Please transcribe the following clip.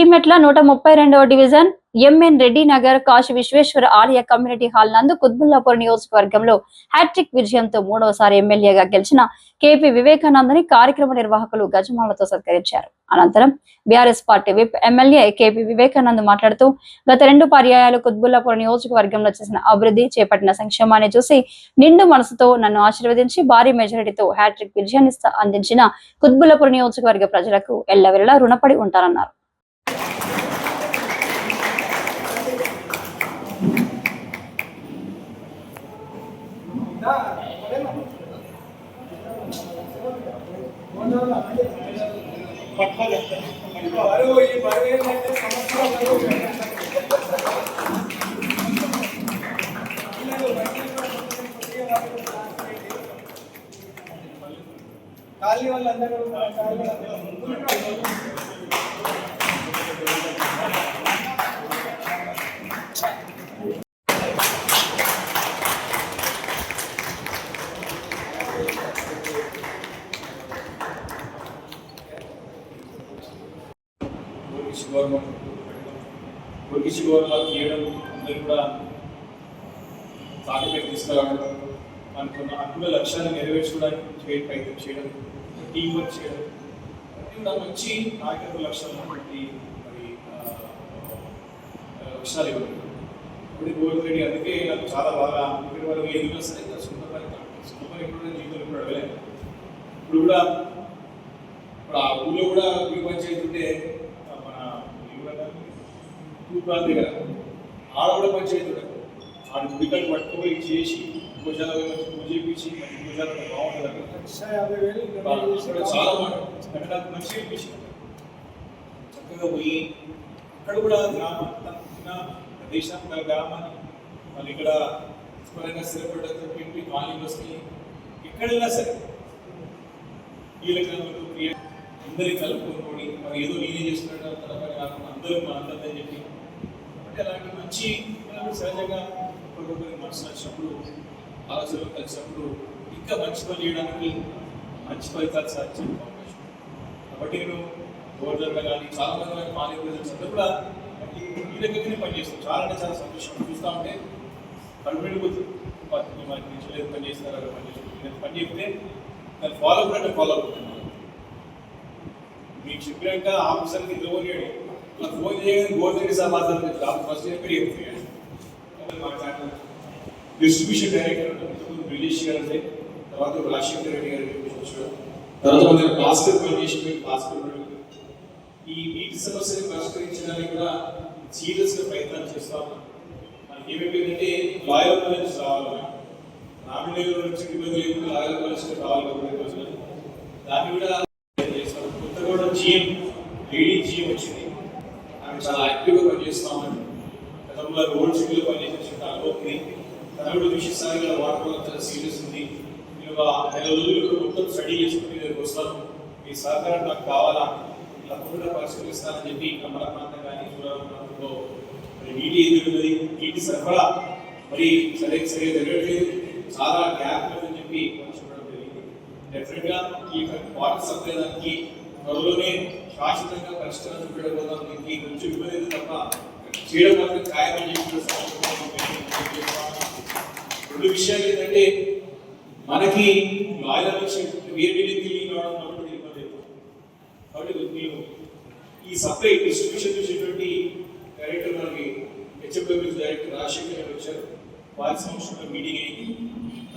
జీడిమెట్ల నూట ముప్పై రెండవ డివిజన్ ఎంఎన్ రెడ్డి నగర్ కాశీ విశ్వేశ్వర ఆలయ కమ్యూనిటీ హాల్ నందు కుత్బుల్లాపూర్ నియోజకవర్గంలో హ్యాట్రిక్ విజయంతో మూడవసారి ఎమ్మెల్యేగా గెలిచిన కేపీ వివేకానందని కార్యక్రమ నిర్వాహకులు గజమాలతో సత్కరించారు. అనంతరం BRS party whip MLA KP Vivekanand మాట్లాడుతూ గత రెండు పర్యాయాలు కుత్బుల్లాపూర్ నియోజకవర్గంలో చేసిన అభివృద్ధి చేపట్టిన సంక్షేమాన్ని చూసి నిండు మనసుతో నన్ను ఆశీర్వదించి భారీ మెజారిటీతో హ్యాట్రిక్ విజయాన్ని అందించిన కుత్బుల్లాపూర్ నియోజకవర్గ ప్రజలకు ఎల్లవెల్లా రుణపడి ఉంటారన్నారు. బరువు ఈ బరువు ఏంటంటే సంవత్సరం కాలనీ వాళ్ళందరూ కాలనీ వాళ్ళందరూ ఊరికి గవర్నమెంట్ గవర్నమెంట్ చేయడం అందరూ కూడా తాటిపై తీసుకురావడం అనుకున్న అనుకున్న లక్ష్యాన్ని నెరవేర్చుకోవడానికి చేయడం ప్రయత్నం చేయడం టీం వర్క్ చేయడం ఇవన్నీ మంచి నాయకత్వ లక్ష్యాలు బట్టి మరి లక్ష్యాలు ఇవ్వడం. ఇప్పుడు గోవింద్ రెడ్డి అందుకే నాకు చాలా బాగా ఇక్కడ వాళ్ళు ఏది సరే ఇంకా సొంత పని సొంత పని ఎప్పుడు జీవితంలో ఇప్పుడు అడగలేదు. ఇప్పుడు కూడా ఇప్పుడు ఆ ఊళ్ళో కూడా ఈ పంచాయతీ ఉంటే ఆ, మన తూర్పు దగ్గర ఆడ కూడా పంచాయతీ ఉండదు ఆడ చేసి మంచి పూజ చేయించి మంచి బాగుంటుంది చాలా బాగుంటుంది అనిపించింది. చక్కగా పోయి అక్కడ కూడా గ్రామం తన ప్రదేశం గ్రామాన్ని మళ్ళీ ఇక్కడ పరంగా స్థిరపడ్డ పెట్టి కాలనీ వస్తాయి ఎక్కడైనా సరే కీలకములు క్రియ అందరి కలుపుకొని మరి ఏదో నేనే పని కాకుండా అందరూ మన అందరిదని చెప్పి అంటే అలాంటి మంచి పిల్లలు సహజంగా ఒక్కొక్కరి మనసు నచ్చినప్పుడు ఆలోచనలు కలిసినప్పుడు ఇంకా మంచి పని చేయడానికి మంచి ఫలితాలు సాధించే అవకాశం కాబట్టి నేను గోవర్ధన్గా కానీ చాలా మంది కానీ మాలయ ప్రజలు అందరూ కూడా ఈ రకంగానే పనిచేస్తాం చాలా అంటే చాలా సంతోషం చూస్తూ ఉంటే కడుపు నిండిపోతుంది. వాటిని నుంచి లేదు పని చేస్తున్నారు అక్కడ పని చేస్తున్నారు నేను పని చెప్తే దాన్ని ఫాలో అప్ అంటే ఫాలో అవుతుంది మీకు చెప్పినాక ఆఫీసర్కి నిద్రపోయాడు ఇలా ఫోన్ చేయగానే గోవర్ధన్ సార్ ఫస్ట్ చెప్పి డిస్ట్రిబ్యూషన్ డైరెక్టర్ ఉంటుంది గారు తర్వాత రాజశేఖర్ రెడ్డి గారు తర్వాత మన భాస్కర్ భాస్కర్ ఈ నీటి సమస్యని పరిష్కరించడానికి కూడా సీరియస్గా ప్రయత్నాలు చేస్తా ఉన్నాం. మనకి ఏమైపోయిందంటే లాయర్ కాలేజ్ రావాలి. రామినేరు నుంచి ఇబ్బంది లేకుండా లాయర్ కాలేజ్ రావాలి దాన్ని కూడా చేస్తాం. కొత్తగా కూడా జిఎం లేడీ జిఎం వచ్చింది. ఆమె చాలా యాక్టివ్గా పనిచేస్తామని గతంలో రోడ్ షీట్లో పనిచేసిన అనుభవం తన కూడా విశేషాలుగా వాటర్ చాలా సీరియస్ ఉంది. నేను ఒక నెల రోజులు మొత్తం స్టడీ చేసుకుని దగ్గరికి వస్తాను. మీ సహకారం నాకు కావాలా? తప్పకుండా పరిశీలిస్తానని చెప్పి కమల ప్రాంతం కానీ సూరాల ప్రాంతంలో మరి నీటి ఎదుగుతుంది నీటి సరఫరా మరి సరే సరే జరగట్లేదు చాలా గ్యాప్ ఉందని చెప్పి చూడడం జరిగింది. డెఫినెట్గా ఈ వాటర్ సప్లై దానికి త్వరలోనే శాశ్వతంగా పరిష్కారం చూడడం దీనికి కొంచెం ఇబ్బంది తప్ప చేయడం మాత్రం ఖాయమని రెండు విషయాలు ఏంటంటే మనకి లాయర్ విషయం వేరే వేరే తెలియని కావడం కాబట్టి మీరు ఈ సప్లై డిస్ట్రిబ్యూషన్ చేసేటువంటి డైరెక్టర్ మనకి హెచ్ఎండబ్ల్యూ డైరెక్టర్ రాజశేఖర్ గారు వచ్చారు. వారి సంవత్సరంలో మీటింగ్ అయింది.